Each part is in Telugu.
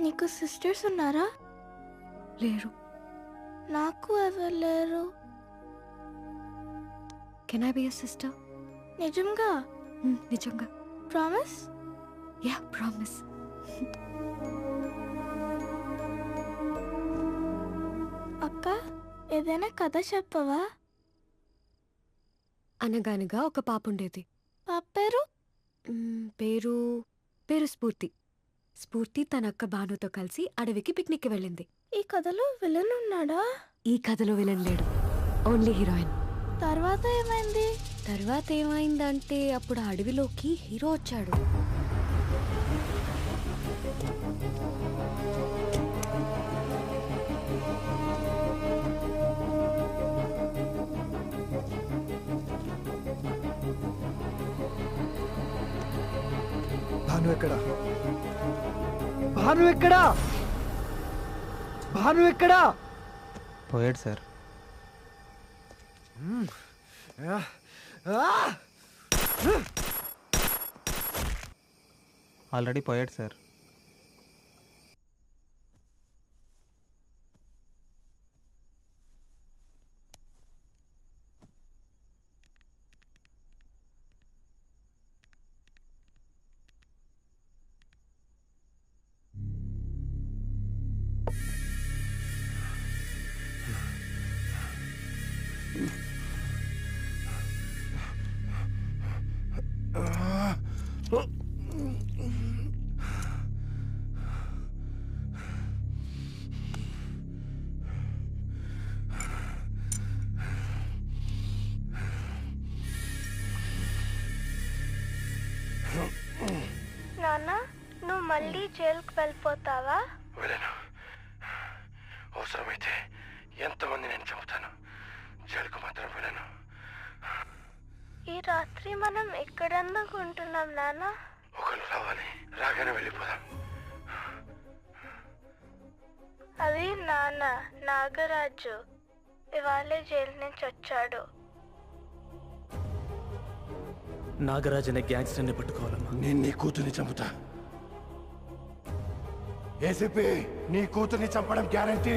నీకు సిస్టర్స్ ఉన్నారా? లేరు. నాకు ఎవరు లేరు. కెన్ ఐ బి సిస్టర్ నిజంగా? నిజంగా. ప్రామిస్ యా ప్రామిస్ అక్క ఏదైనా కథ చెప్పవా? అనగానగా ఒక పాప ఉండేది. పాప పేరు? పేరు పేరు స్ఫూర్తి. స్ఫూర్తి తన అక్క భానుతో కలిసి అడవికి పిక్నిక్కి వెళ్ళింది. ఈ కథలో విలన్ ఉన్నాడా? ఈ కథలో విలన్ లేడు. ఓన్లీ హీరోయిన్ తర్వాత ఏమైంది? తర్వాత ఏమైందంటే అప్పుడు అడవిలోకి హీరో వచ్చాడు. ఎక్కడా? భాను ఎక్కడా? భాను ఎక్కడా? పోయాడు సార్. ఆల్రెడీ పోయాడు సార్. మళ్ళీ జైలుకి వెళ్ళిపోతావా? వెళ్ళను. అవసరమైతే ఎంతమంది నేను చంపుతాను? జైలుకు మాత్రం వెళ్ళను. ఈ రాత్రి మనం ఎక్కడెందుకు ఉంటున్నాం నాన్న ఒకరు రావాలి. రాగానే వెళ్ళిపోదాం. అది నాన్న నాగరాజు. ఇవాళే జైలు నుంచి వచ్చాడు. నాగరాజ్ అనే గ్యాంగ్స్టర్ని పట్టుకోవాలమ్మా. నేను నీ కూతుర్ని చంపుతా. ఏసీపీ నీ కూతుర్ని చంపడం గ్యారంటీ.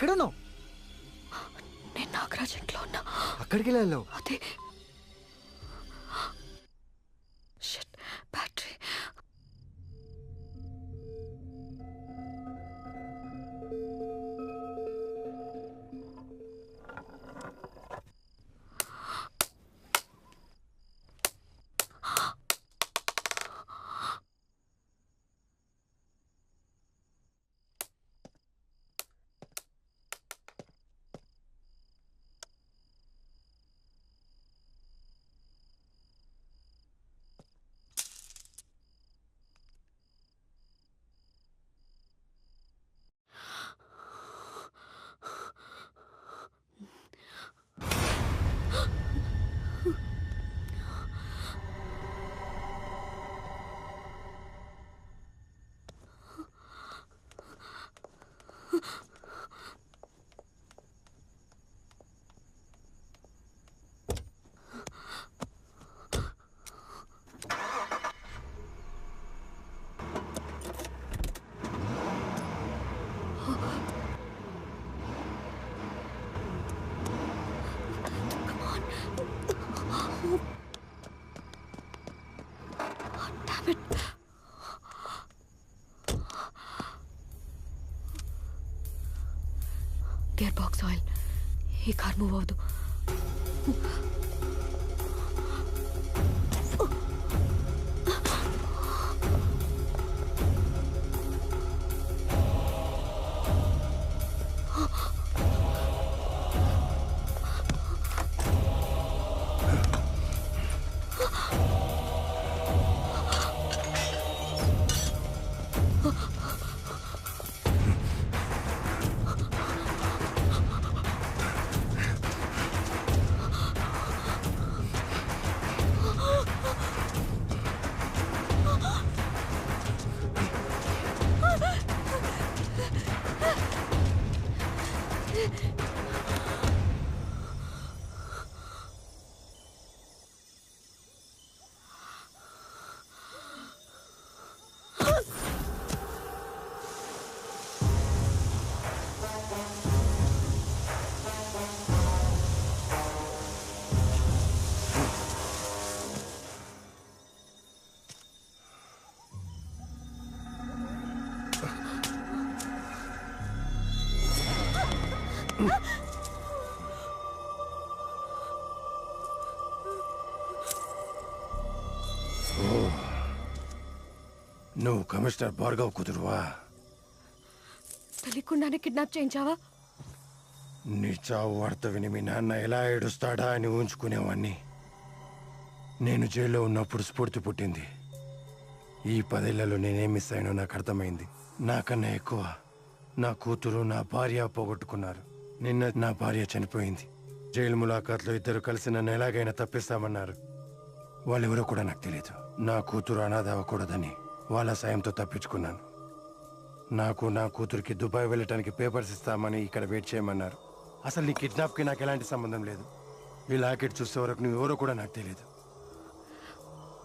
ఎక్కడున్నావు? నేను నాగరాజ్ ఇంట్లో ఉన్నా. అక్కడికి వెళ్ళావు అదే. గేర్ బాక్స్ ఆయిల్ ఈ కార్ మూవ్ అవదు నువ్వు కమిషనర్ భార్గవ్ కుదురువా తెలియకుండానే కిడ్నాప్ చేయించావా? నీ చావు వార్త విని మీ నాన్న ఎలా ఏడుస్తాడా అని ఊహించుకునేవాణ్ణి. నేను జైల్లో ఉన్నప్పుడు స్ఫూర్తి పుట్టింది. ఈ పదేళ్ళలో నేనేం మిస్ అయినో నాకు అర్థమైంది. నాకన్నా ఎక్కువ నా కూతురు నా భార్య పోగొట్టుకున్నారు. నిన్న నా భార్య చనిపోయింది. జైలు ములాఖాత్లో ఇద్దరు కలిసి నన్ను ఎలాగైనా తప్పిస్తామన్నారు. వాళ్ళెవరో కూడా నాకు తెలియదు నా కూతురు అనాథ అవ్వకూడదని వాళ్ళ సాయంతో తప్పించుకున్నాను. నాకు నా కూతురికి దుబాయ్ వెళ్ళటానికి పేపర్స్ ఇస్తామని ఇక్కడ వెయిట్ చేయమన్నారు. అసలు నీ కిడ్నాప్కి నాకు ఎలాంటి సంబంధం లేదు. ఈ లాకెట్ చూసే వరకు నువ్వు ఎవరో కూడా నాకు తెలియదు.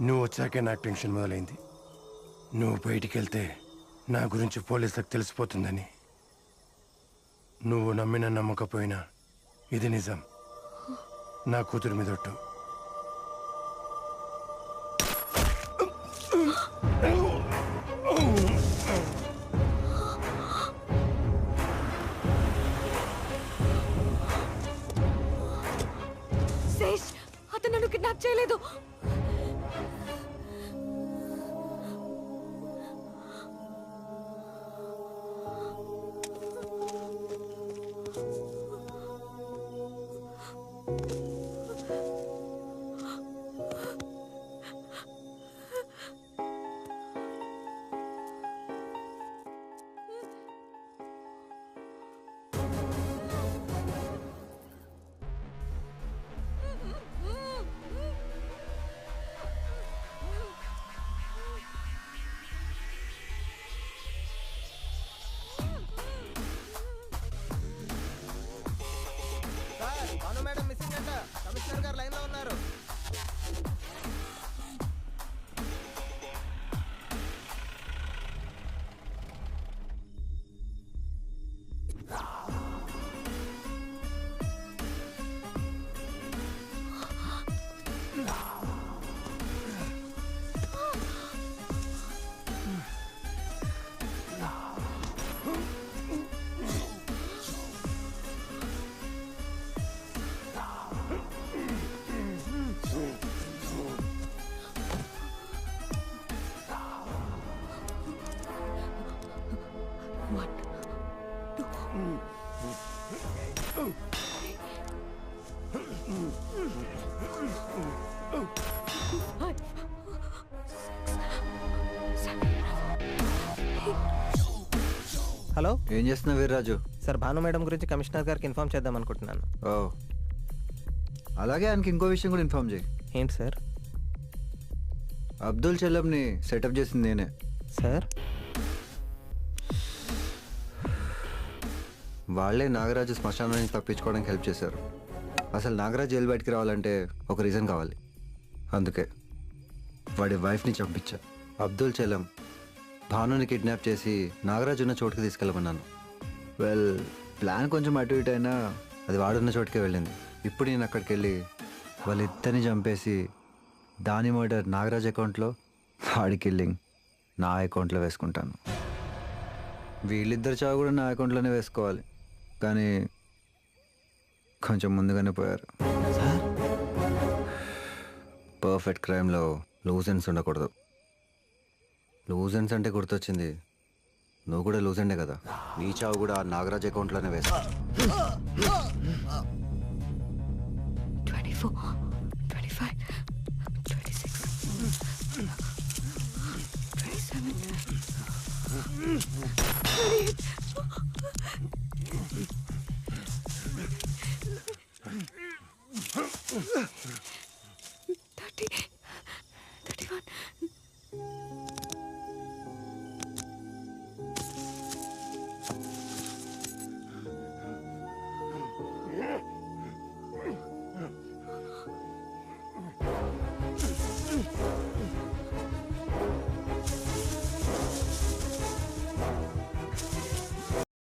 నువ్వు వచ్చాకే నాకు టెన్షన్ మొదలైంది. నువ్వు బయటికి వెళ్తే నా గురించి పోలీసులకు తెలిసిపోతుందని. నువ్వు నమ్మిన నమ్మకపోయినా ఇది నిజం. నా కూతురు మీదొట్టు నన్ను కిడ్నాప్ హలో? ఏం చేస్తున్నావు వీర్రాజు? సార్ భాను మేడం గురించి కమిషనర్ గారికి ఇన్ఫామ్ చేద్దాం అనుకుంటున్నాను. ఓ. అలాగే ఆయనకి ఇంకో విషయం కూడా ఇన్ఫార్మ్ చేయి. ఏంటి సార్? అబ్దుల్ చెల్లంని సెటప్ చేసింది నేనే. సార్? వాళ్ళే నాగరాజు శ్మశానం నుంచి తప్పించుకోవడానికి హెల్ప్ చేశారు. అసలు నాగరాజు జైలు బయటికి రావాలంటే ఒక రీజన్ కావాలి. అందుకే వాడి వైఫ్ని చంపించా. అబ్దుల్ చెల్లం భానుని కిడ్నాప్ చేసి నాగరాజు ఉన్న చోటుకి తీసుకెళ్ళమన్నాను. వెల్ ప్లాన్ కొంచెం అటు ఇటు అయినా అది వాడున్న చోటుకే వెళ్ళింది. ఇప్పుడు నేను అక్కడికి వెళ్ళి వాళ్ళిద్దరిని చంపేసి దాని మర్డర్ నాగరాజ్ అకౌంట్లో వాడి కిల్లింగ్ నా అకౌంట్లో వేసుకుంటాను. వీళ్ళిద్దరు చావు కూడా నా అకౌంట్లోనే వేసుకోవాలి. కానీ కొంచెం ముందుగానే పోయారు. పర్ఫెక్ట్ క్రైమ్లో లూజెన్స్ ఉండకూడదు. లూజెన్స్ అంటే గుర్తొచ్చింది. నువ్వు కూడా లూజెండే కదా? నీ చావు కూడా నాగరాజ్ అకౌంట్లోనే వేస్తా. 24